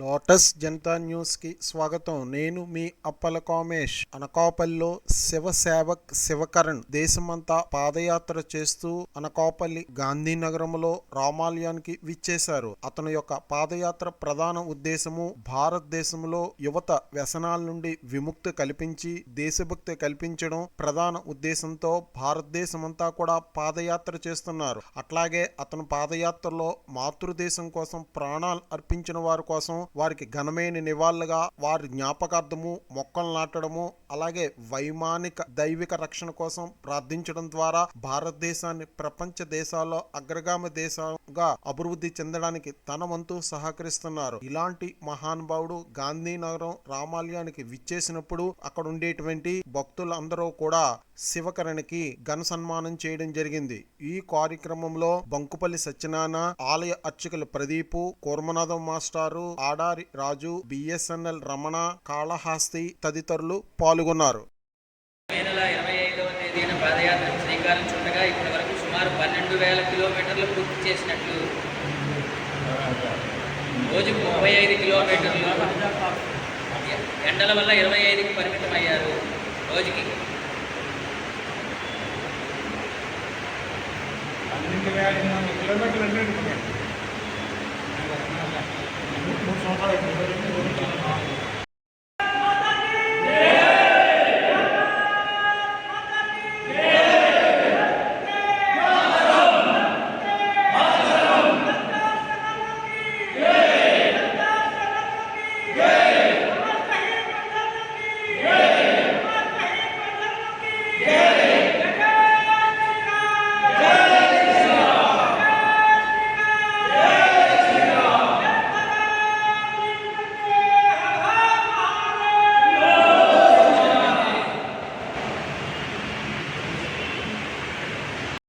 Lotus Janata న్యూస్కి స్వాగతం. నేను మీ అప్పల కామేష్. అనకాపల్లిలో శివ సేవక్ శివకరణ్ దేశమంతా పాదయాత్ర చేస్తూ అనకాపల్లి గాంధీనగరంలో రామాలయానికి విచ్చేశారు. అతని యొక్క పాదయాత్ర ప్రధాన ఉద్దేశము భారతదేశంలో యువత వ్యసనాల నుండి విముక్తి కల్పించి దేశభక్తి కల్పించడం ప్రధాన ఉద్దేశంతో భారతదేశమంతా కూడా పాదయాత్ర చేస్తున్నారు. అట్లాగే అతను పాదయాత్రలో మాతృదేశం కోసం ప్రాణాలు అర్పించిన వారి కోసం వారికి ఘనమైన నివాళులుగా వారి జ్ఞాపకార్థము మొక్కలు నాటడము అలాగే వైమానిక దైవిక రక్షణ కోసం ప్రార్థించడం ద్వారా భారతదేశాన్ని ప్రపంచ దేశాల్లో అగ్రగామి దేశంగా అభివృద్ధి చెందడానికి తన వంతు సహకరిస్తున్నారు. ఇలాంటి మహానుభావుడు గాంధీనగరం రామాలయానికి విచ్చేసినప్పుడు అక్కడ ఉండేటువంటి భక్తులందరూ కూడా శివకరణికి ఘన సన్మానం చేయడం జరిగింది. ఈ కార్యక్రమంలో బంకుపల్లి సత్యనారాయణ ఆలయ అర్చకులు ప్రదీపు కూర్మనాథం మాస్టారు ఆడారి రాజు బిఎస్ఎన్ఎల్ రమణ కాళహాస్తి తదితరులు పాల్గొన్నారు. మే నెల ఇరవై ఐదవ తేదీన పాదయాత్రకు శ్రీకారం చుట్టగా ఇప్పటి వరకు సుమారు పన్నెండు వేల కిలోమీటర్లు పూర్తి చేసినట్లు రోజుకు ముప్పై ఐదు కిలోమీటర్లు ఎండల వల్ల ఇరవై ఐదుకి పరిమితం అయ్యారు రోజుకి. పన్నెండు వేల కిలోమీటర్లు ভালো